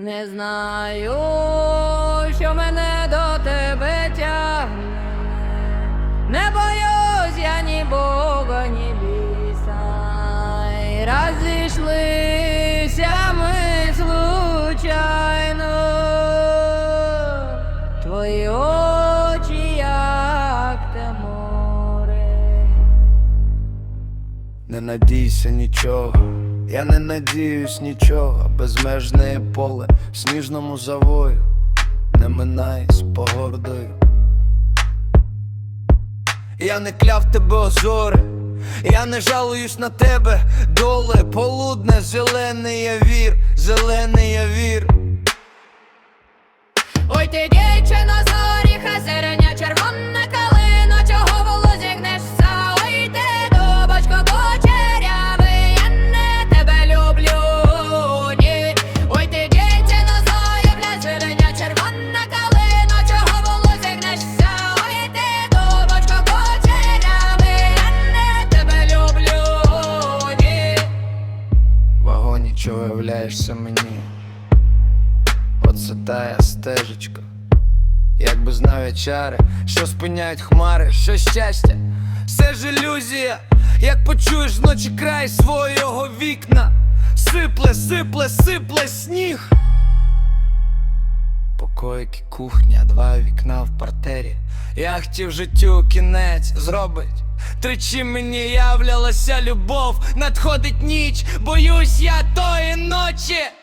Не знаю, що мене до тебе тягне. Не боюсь я ні Бога, ні біса. Розійшлися ми случайно. Твої очі, як те море. Не надійся нічого, я не надіюсь нічого, безмежне поле сніжному завою, не минай з погордою. Я не кляв тебе озори, я не жалуюсь на тебе, доле, полудне, зелений я вір, зелений я вір. Ой ти вагоні чого являєшся мені? Оце тая стежечка. Якби знав я чари, що спиняють хмари, що щастя, все ж ілюзія, як почуєш вночі край свого вікна, сипле, сипле, сипле сніг. Покоїки, кухня, два вікна в партері. Я хотів життю кінець зробить. Тричі мені являлася любов, надходить ніч, боюсь я тої ночі.